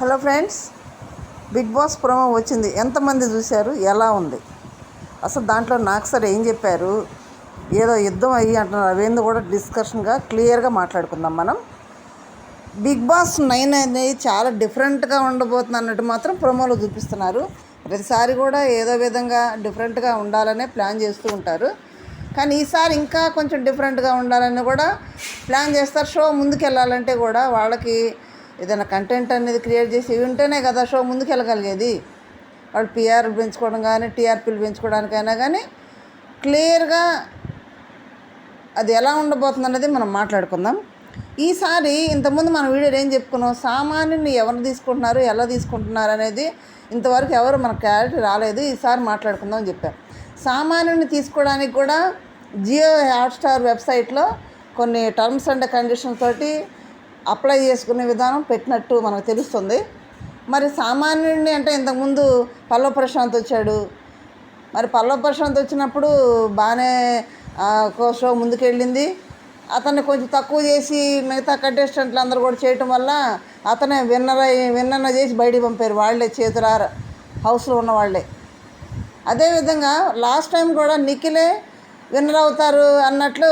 Hello friends Bigg Boss promo వచ్చింది. ఎంతమంది చూశారు? ఎలా ఉంది? అసలు దాంట్లో నాకు సార్ ఏం చెప్పారు? ఏదో యుద్ధం అయ్యి అంటున్నారు. అవేందో కూడా డిస్కషన్గా క్లియర్గా మాట్లాడుకుందాం మనం. బిగ్ బాస్ నైన్ అనేది చాలా డిఫరెంట్గా ఉండబోతుంది అన్నట్టు మాత్రం ప్రోమోలో చూపిస్తున్నారు. ప్రతిసారి కూడా ఏదో విధంగా డిఫరెంట్గా ఉండాలనే ప్లాన్ చేస్తూ ఉంటారు. కానీ ఈసారి ఇంకా కొంచెం డిఫరెంట్గా ఉండాలని కూడా ప్లాన్ చేస్తారు. షో ముందుకు వెళ్ళాలంటే కూడా వాళ్ళకి ఏదైనా కంటెంట్ అనేది క్రియేట్ చేసి ఇవి ఉంటేనే కదా షో ముందుకు వెళ్ళగలిగేది. వాళ్ళు పిఆర్ పెంచుకోవడం కానీ టీఆర్పీలు పెంచుకోవడానికైనా కానీ క్లియర్గా అది ఎలా ఉండబోతుంది అనేది మనం మాట్లాడుకుందాం. ఈసారి ఇంతకుముందు మన వీడియోలు ఏం చెప్పుకున్నాం? సామాన్యుని ఎవరు తీసుకుంటున్నారు ఎలా తీసుకుంటున్నారు అనేది ఇంతవరకు ఎవరు మన క్లారిటీ రాలేదు. ఈసారి మాట్లాడుకుందాం అని చెప్పారు సామాన్యుని తీసుకోవడానికి కూడా జియో హాట్స్టార్ వెబ్సైట్లో కొన్ని టర్మ్స్ అండ్ కండిషన్స్ తోటి అప్లై చేసుకునే విధానం పెట్టినట్టు మనకు తెలుస్తుంది. మరి సామాన్యుడిని అంటే ఇంతకుముందు పల్లవ ప్రశాంత్ వచ్చాడు. మరి పల్లవ ప్రశాంత్ వచ్చినప్పుడు బాగానే ఆ, షో ముందుకెళ్ళింది. అతన్ని కొంచెం తక్కువ చేసి మిగతా కంటెస్టెంట్లు అందరూ కూడా చేయటం వల్ల అతనే విన్నర్ అయ్యి విన్నర్ చేసి బయటికి పంపారు. వాళ్ళే చేతులార హౌస్లో ఉన్న వాళ్ళే. అదేవిధంగా లాస్ట్ టైం కూడా నిఖిలే విన్నర్ అవుతారు అన్నట్లు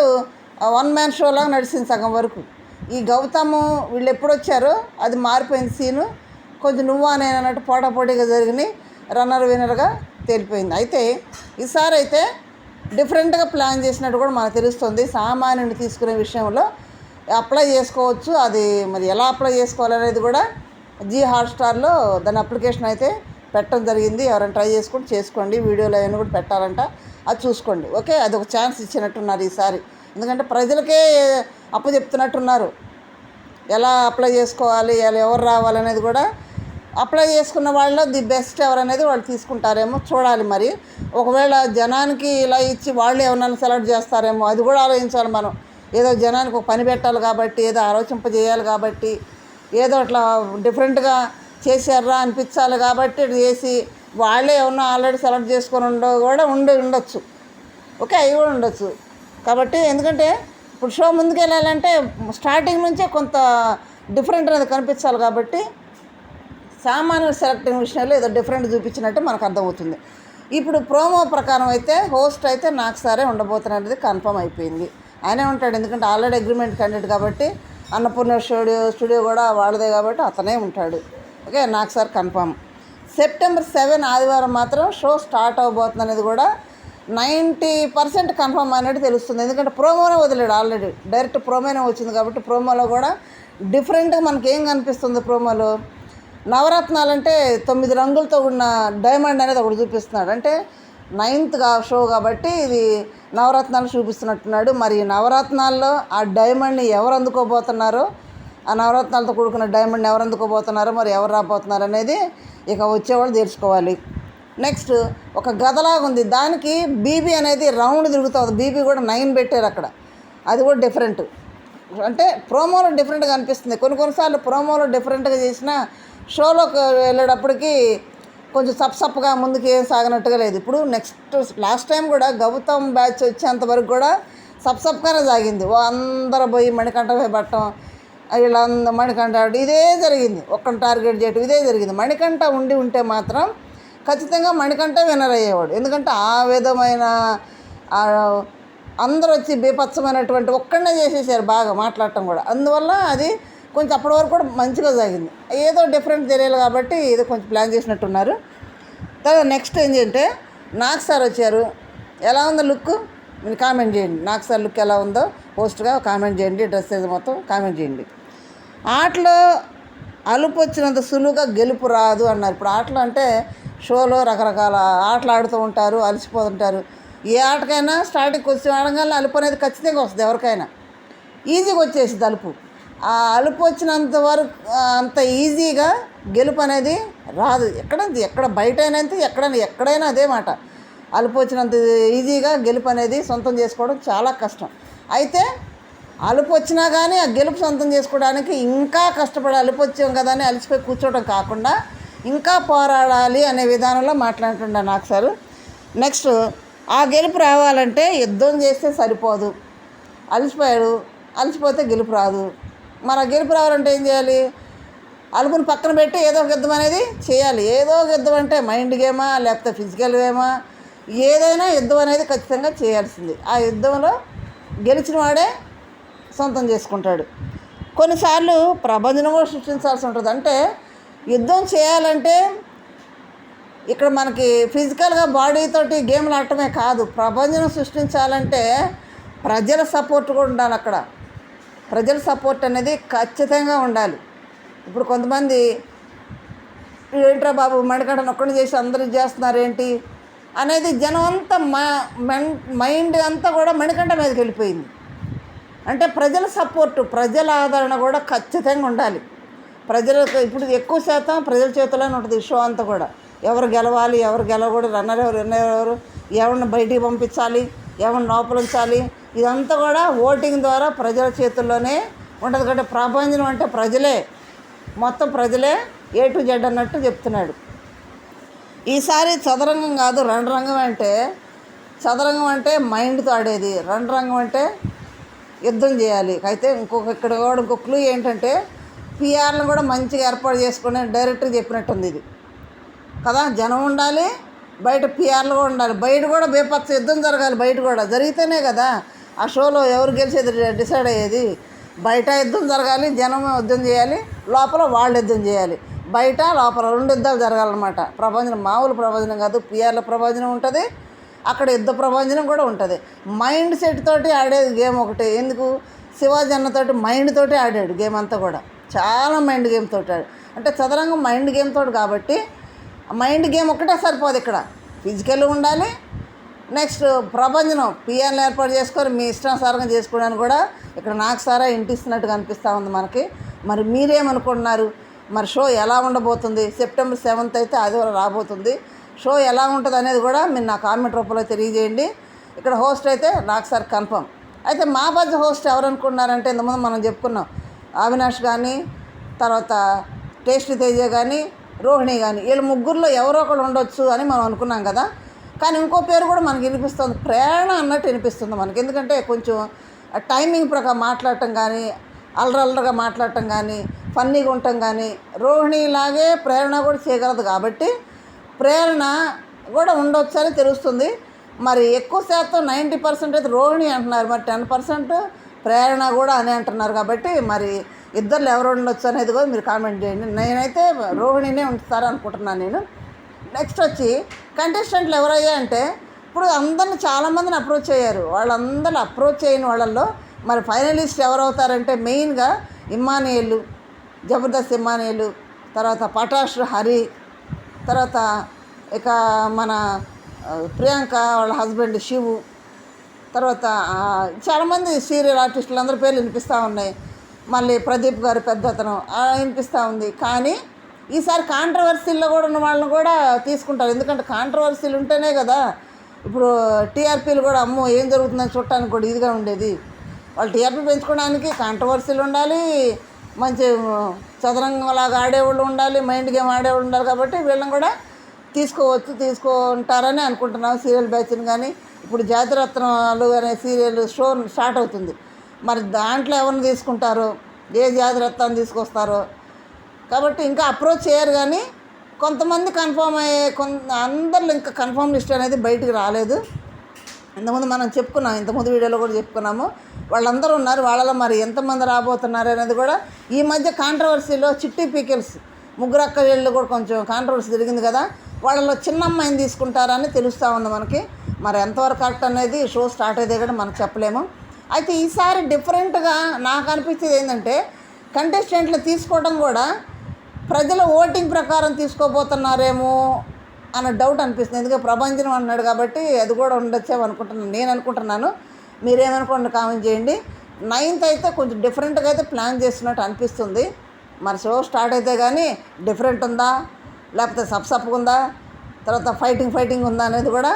వన్ మ్యాన్ షోలాగా నడిచింది సగం వరకు. ఈ గౌతము వీళ్ళు ఎప్పుడు వచ్చారో అది మారిపోయింది సీను. కొంచెం నువ్వా నేను అన్నట్టు పోటాపోటీగా జరిగినాయి. రన్నర్ విన్నర్గా తేలిపోయింది. అయితే ఈసారి అయితే డిఫరెంట్గా ప్లాన్ చేసినట్టు కూడా మనకు తెలుస్తుంది. సామాన్యుని తీసుకునే విషయంలో అప్లై చేసుకోవచ్చు. అది మరి ఎలా అప్లై చేసుకోవాలనేది కూడా జీ హాట్స్టార్లో దాని అప్లికేషన్ అయితే పెట్టడం జరిగింది. ఎవరైనా ట్రై చేసుకుంటే చేసుకోండి. వీడియోలు అవన్నీ కూడా పెట్టాలంట. అది చూసుకోండి. ఓకే? అది ఒక ఛాన్స్ ఇచ్చినట్టున్నారు ఈసారి. ఎందుకంటే ప్రజలకే అప్పు చెప్తున్నట్టున్నారు ఎలా అప్లై చేసుకోవాలి ఎలా ఎవరు రావాలనేది కూడా అప్లై చేసుకున్న వాళ్ళలో ది బెస్ట్ ఎవరనేది వాళ్ళు తీసుకుంటారేమో చూడాలి మరి. ఒకవేళ జనానికి ఇలా ఇచ్చి వాళ్ళు ఏమన్నా సెలెక్ట్ చేస్తారేమో అది కూడా ఆలోచించాలి మనం. ఏదో జనానికి ఒక పని పెట్టాలి కాబట్టి ఏదో ఆలోచింపజేయాలి కాబట్టి ఏదో అట్లా డిఫరెంట్గా చేశారా అనిపించాలి కాబట్టి చేసి వాళ్ళే ఏమన్నా ఆల్రెడీ సెలెక్ట్ చేసుకొని ఉండో కూడా ఉండి ఉండొచ్చు. ఓకే అవి కూడా ఉండొచ్చు. కాబట్టి ఎందుకంటే ఇప్పుడు షో ముందుకు వెళ్ళాలంటే స్టార్టింగ్ నుంచే కొంత డిఫరెంట్ అనేది కనిపించాలి కాబట్టి సామాన్య సెలెక్టింగ్ విషయంలో ఏదో డిఫరెంట్ చూపించినట్టు మనకు అర్థమవుతుంది. ఇప్పుడు ప్రోమో ప్రకారం అయితే హోస్ట్ అయితే నాకు సరే ఉండబోతున్నది కన్ఫర్మ్ అయిపోయింది. ఆయనే ఉంటాడు ఎందుకంటే ఆల్రెడీ అగ్రిమెంట్ క్యాండిడేట్ కాబట్టి అన్నపూర్ణ స్టూడియో స్టూడియో కూడా వాళ్ళదే కాబట్టి అతనే ఉంటాడు. ఓకే నాకు సార్ కన్ఫర్మ్. సెప్టెంబర్ సెవెన్ ఆదివారం మాత్రం షో స్టార్ట్ అవబోతుంది అనేది కూడా నైంటీ పర్సెంట్ కన్ఫర్మ్ అయినట్టు తెలుస్తుంది. ఎందుకంటే ప్రోమోనే వదిలేడు ఆల్రెడీ. డైరెక్ట్ ప్రోమోనే వచ్చింది కాబట్టి ప్రోమోలో కూడా డిఫరెంట్గా మనకి ఏం కనిపిస్తుంది ప్రోమోలో? నవరత్నాలు అంటే తొమ్మిది రంగులతో ఉన్న డైమండ్ అనేది ఒకటి చూపిస్తున్నాడు. అంటే నైన్త్ షో కాబట్టి ఇది నవరత్నాలు చూపిస్తున్నట్టున్నాడు. మరి నవరత్నాల్లో ఆ డైమండ్ని ఎవరు అందుకోబోతున్నారో ఆ నవరత్నాలతో కూడుకున్న డైమండ్ని ఎవరు అందుకోబోతున్నారో మరి ఎవరు రాబోతున్నారు అనేది ఇక వచ్చేవాళ్ళు తెలుసుకోవాలి నెక్స్ట్ ఒక గదలాగా ఉంది. దానికి బీబీ అనేది రౌండ్ తిరుగుతుంది బీబీ కూడా నైన్ పెట్టారు అక్కడ. అది కూడా డిఫరెంట్ అంటే ప్రోమోలో డిఫరెంట్గా అనిపిస్తుంది. కొన్ని కొన్నిసార్లు ప్రోమోలో డిఫరెంట్గా చేసిన షోలోకి వెళ్ళేటప్పటికి కొంచెం సప్ సప్గా ముందుకు ఏం సాగినట్టుగా లేదు. ఇప్పుడు నెక్స్ట్ లాస్ట్ టైం కూడా గౌతమ్ బ్యాచ్ వచ్చేంత వరకు కూడా సప్ సప్గానే సాగింది. ఓ అందరూ పోయి మణికంఠ పోయి పట్టడం వీళ్ళందరూ మణికంఠ ఇదే జరిగింది. ఒక్కని టార్గెట్ చేయటం ఇదే జరిగింది. మణికంఠ ఉండి ఉంటే మాత్రం ఖచ్చితంగా మణికంఠ విన్నర్ అయ్యేవాడు. ఎందుకంటే ఆ విధమైన అందరూ వచ్చి బీపత్సమైనటువంటి ఒక్కడనే చేసేసారు బాగా మాట్లాడటం కూడా. అందువల్ల అది కొంచెం అప్పటి వరకు కూడా మంచిగా సాగింది. ఏదో డిఫరెంట్ తెలియాలి కాబట్టి ఏదో కొంచెం ప్లాన్ చేసినట్టున్నారు. తర్వాత నెక్స్ట్ ఏంటంటే నాకు సార్ వచ్చారు. ఎలా ఉందో లుక్ మీరు కామెంట్ చేయండి. నాకు సార్ లుక్ ఎలా ఉందో పోస్ట్గా కామెంట్ చేయండి. డ్రెస్ ఏది మొత్తం కామెంట్ చేయండి. ఆటలో అలుపు వచ్చినంత సులువుగా గెలుపు రాదు అన్నారు. ఇప్పుడు ఆటలు అంటే షోలో రకరకాల ఆటలు ఆడుతూ ఉంటారు అలసిపోతుంటారు. ఏ ఆటకైనా స్టార్టింగ్ వచ్చి ఆడగానే అలుపు అనేది ఖచ్చితంగా వస్తుంది ఎవరికైనా. ఈజీగా వచ్చేసింది అలుపు. ఆ అలుపు వచ్చినంత వరకు అంత ఈజీగా గెలుపు అనేది రాదు. ఎక్కడ ఎక్కడ బయట అయినా అంతే, ఎక్కడైనా ఎక్కడైనా అదే మాట. అలుపు వచ్చినంత ఈజీగా గెలుపు అనేది సొంతం చేసుకోవడం చాలా కష్టం. అయితే అలుపు వచ్చినా కానీ ఆ గెలుపు సొంతం చేసుకోవడానికి ఇంకా కష్టపడి అలుపు వచ్చాం కదా అని అలసిపోయి కూర్చోవడం కాకుండా ఇంకా పోరాడాలి అనే విధానంలో మాట్లాడుతుండే నాకు సార్. నెక్స్ట్ ఆ గెలుపు రావాలంటే యుద్ధం చేస్తే సరిపోదు. అలసిపోయాడు. అలసిపోతే గెలుపు రాదు. మరి ఆ గెలుపు రావాలంటే ఏం చేయాలి? అలుపుని పక్కన పెట్టి ఏదో ఒక యుద్ధం అనేది చేయాలి. ఏదో ఒక యుద్ధం అంటే మైండ్ గేమా లేకపోతే ఫిజికల్ గేమా? ఏదైనా యుద్ధం అనేది ఖచ్చితంగా చేయాల్సింది. ఆ యుద్ధంలో గెలిచిన వాడే సొంతం చేసుకుంటాడు. కొన్నిసార్లు ప్రబంధనము కూడా సృష్టించాల్సి ఉంటుంది. అంటే యుద్ధం చేయాలంటే ఇక్కడ మనకి ఫిజికల్గా బాడీతోటి గేమ్లు ఆడటమే కాదు ప్రపంచం సృష్టించాలంటే ప్రజల సపోర్ట్ కూడా ఉండాలి అక్కడ. ప్రజల సపోర్ట్ అనేది ఖచ్చితంగా ఉండాలి. ఇప్పుడు కొంతమంది ఏంట్రా బాబు మణికంఠను ఒక్కడిని చేసి అందరూ చేస్తున్నారు ఏంటి అనేది జనం అంతా మైండ్ అంతా కూడా మణికంఠ మీదకి వెళ్ళిపోయింది. అంటే ప్రజల సపోర్టు ప్రజల ఆదరణ కూడా ఖచ్చితంగా ఉండాలి. ప్రజలకు ఇప్పుడు ఎక్కువ శాతం ప్రజల చేతిలోనే ఉంటుంది ఈ షో అంతా కూడా. ఎవరు గెలవాలి ఎవరు గెలవకూడదు రన్నర్ ఎవరు రన్నర్ ఎవరు ఎవరిని బయటికి పంపించాలి ఎవరిని లోపల ఉంచాలి ఇదంతా కూడా ఓటింగ్ ద్వారా ప్రజల చేతుల్లోనే ఉంటుంది. కాబట్టి ప్రపంచం అంటే ప్రజలే మొత్తం ప్రజలే ఏ టు జెడ్ అన్నట్టు చెప్తున్నాడు. ఈసారి చదరంగం కాదు రంగం అంటే చదరంగం అంటే మైండ్తో ఆడేది. రంగం అంటే యుద్ధం చేయాలి. అయితే ఇంకొక ఇక్కడ కూడా ఇంకొక క్లూ ఏంటంటే పిఆర్లను కూడా మంచిగా ఏర్పాటు చేసుకుని డైరెక్టర్ చెప్పినట్టుంది ఇది. కదా? జనం ఉండాలి బయట పిఆర్లు కూడా ఉండాలి. బయట కూడా బేపత్స యుద్ధం జరగాలి బయట కూడా. జరిగితేనే కదా ఆ షోలో ఎవరు గెలిచేది డిసైడ్ అయ్యేది. బయట యుద్ధం జరగాలి జనం యుద్ధం చేయాలి లోపల వాళ్ళు యుద్ధం చేయాలి. బయట లోపల రెండు యుద్ధాలు జరగాలన్నమాట. ప్రపంచం మామూలు ప్రపంచం కాదు పిఆర్ల ప్రపంచం ఉంటుంది అక్కడ యుద్ధ ప్రపంచం కూడా ఉంటుంది. మైండ్ సెట్ తోటి ఆడేది గేమ్ ఒకటి. ఎందుకు? శివాజీ అన్నతోటి మైండ్ తోటి ఆడాడు గేమ్ అంతా కూడా. చాలా మైండ్ గేమ్ తోటాడు అంటే చదరంగం మైండ్ గేమ్ తోడు కాబట్టి మైండ్ గేమ్ ఒకటే సరిపోదు ఇక్కడ. ఫిజికల్ ఉండాలి. నెక్స్ట్ ప్రపంచం పిఎన్లు ఏర్పాటు చేసుకొని మీ ఇష్టానుసారంగా చేసుకోవడానికి కూడా ఇక్కడ నాకు సారా ఇంటిస్తున్నట్టుగా అనిపిస్తూ ఉంది మనకి. మరి మీరేమనుకుంటున్నారు? మరి షో ఎలా ఉండబోతుంది? సెప్టెంబర్ సెవెంత్ అయితే ఆదివారం రాబోతుంది. షో ఎలా ఉంటుంది అనేది కూడా మీరు నా కామెంట్ రూపంలో తెలియజేయండి. ఇక్కడ హోస్ట్ అయితే నాకు సార్ కన్ఫర్మ్. అయితే మా బజ్ హోస్ట్ ఎవరు అనుకున్నారంటే ఇంతకుముందు మనం చెప్పుకున్నాం. అవినాష్ కానీ తర్వాత టేస్ట్ తేజ కానీ రోహిణి కానీ వీళ్ళ ముగ్గురులో ఎవరో ఒకళ్ళు ఉండొచ్చు అని మనం అనుకున్నాం కదా. కానీ ఇంకో పేరు కూడా మనకి వినిపిస్తుంది. ప్రేరణ అన్నట్టు వినిపిస్తుంది మనకి. ఎందుకంటే కొంచెం టైమింగ్ ప్రకారం మాట్లాడటం కానీ అల్లరల్లరగా మాట్లాడటం కానీ ఫన్నీగా ఉండటం కానీ రోహిణిలాగే ప్రేరణ కూడా చేయగలదు కాబట్టి ప్రేరణ కూడా ఉండొచ్చని తెలుస్తుంది. మరి ఎక్కువ శాతం నైంటీ పర్సెంట్ అయితే రోహిణి అంటున్నారు. మరి టెన్ పర్సెంట్ ప్రేరణ కూడా అని అంటున్నారు కాబట్టి మరి ఇద్దరు ఎవరు ఉండొచ్చు అనేది కూడా మీరు కామెంట్ చేయండి. నేనైతే రోహిణినే ఉంచుతారు అనుకుంటున్నాను నేను. నెక్స్ట్ వచ్చి కంటెస్టెంట్లు ఎవరయ్యా అంటే ఇప్పుడు అందరిని చాలామందిని అప్రోచ్ అయ్యారు వాళ్ళందరూ అప్రోచ్ అయిన వాళ్ళల్లో మరి ఫైనలిస్ట్ ఎవరవుతారంటే మెయిన్గా ఇమ్మానియలు జబర్దస్త్ ఇమ్మానియలు తర్వాత పటాష్ హరి తర్వాత ఇక మన ప్రియాంక వాళ్ళ హస్బెండ్ శివు తర్వాత చాలామంది సీరియల్ ఆర్టిస్టులు అందరి పేర్లు వినిపిస్తూ ఉన్నాయి. మళ్ళీ ప్రదీప్ గారు పెద్ద అతను వినిపిస్తూ ఉంది. కానీ ఈసారి కాంట్రవర్సీల్లో కూడా ఉన్న వాళ్ళని కూడా తీసుకుంటారు. ఎందుకంటే కాంట్రవర్సీలు ఉంటేనే కదా ఇప్పుడు టీఆర్పీలు కూడా అమ్మో ఏం జరుగుతుందని చూడటానికి కూడా ఇదిగా ఉండేది. వాళ్ళు టీఆర్పీ పెంచుకోవడానికి కాంట్రవర్సీలు ఉండాలి మంచి చదరంగంలాగా ఆడేవాళ్ళు ఉండాలి మైండ్ గేమ్ ఆడేవాళ్ళు ఉండాలి కాబట్టి వీళ్ళని కూడా తీసుకోవచ్చు తీసుకుంటారని అనుకుంటున్నాం సీరియల్ బ్యాచ్ని కానీ. ఇప్పుడు జాతిరత్నాలు అనే సీరియల్ షో స్టార్ట్ అవుతుంది. మరి దాంట్లో ఎవరిని తీసుకుంటారో? ఏ జాతిరత్నాన్ని తీసుకొస్తారో? కాబట్టి ఇంకా అప్రోచ్ చేయరు కానీ కొంతమంది కన్ఫర్మ్ అయ్యే కొంత అందరిలో ఇంకా కన్ఫర్మ్ లిస్ట్ అనేది బయటికి రాలేదు. ఇంతకుముందు మనం చెప్పుకున్నాం ఇంతకుముందు వీడియోలో కూడా చెప్పుకున్నాము. వాళ్ళందరూ ఉన్నారు వాళ్ళలో మరి ఎంతమంది రాబోతున్నారు అనేది కూడా. ఈ మధ్య కాంట్రవర్సీలో చిట్టి పీకిల్స్ ముగ్గురు అక్క వీళ్ళు కూడా కొంచెం కాంట్రవర్సీ జరిగింది కదా. వాళ్ళలో చిన్న అమ్మాయిని తీసుకుంటారని తెలుస్తూ ఉంది మనకి. మరి ఎంతవరకు కరెక్ట్ అనేది షో స్టార్ట్ అయితే కూడా మనం చెప్పలేము. అయితే ఈసారి డిఫరెంట్గా నాకు అనిపించేది ఏంటంటే కంటెస్టెంట్లు తీసుకోవడం కూడా ప్రజల ఓటింగ్ ప్రకారం తీసుకోబోతున్నారేమో అన్న డౌట్ అనిపిస్తుంది. ఎందుకంటే ప్రభంజనం అన్నాడు కాబట్టి అది కూడా ఉండొచ్చేమో అనుకుంటున్నాను. నేను అనుకుంటున్నాను. మీరేమనుకోండి కామెంట్ చేయండి. నైన్త్ అయితే కొంచెం డిఫరెంట్గా అయితే ప్లాన్ చేస్తున్నట్టు అనిపిస్తుంది. మరి షో స్టార్ట్ అయితే కానీ డిఫరెంట్ ఉందా? లేకపోతే సప్ సప్గా ఉందా? తర్వాత ఫైటింగ్ ఫైటింగ్ ఉందా అనేది కూడా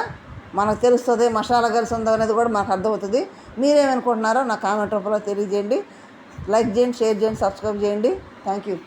మనకు తెలుస్తుంది మసాలా కలిసి ఉందా అనేది కూడా మనకు అర్థమవుతుంది. మీరేమనుకుంటున్నారో నా కామెంట్ రూపంలో తెలియజేయండి. లైక్ చేయండి షేర్ చేయండి సబ్స్క్రైబ్ చేయండి. Thank you.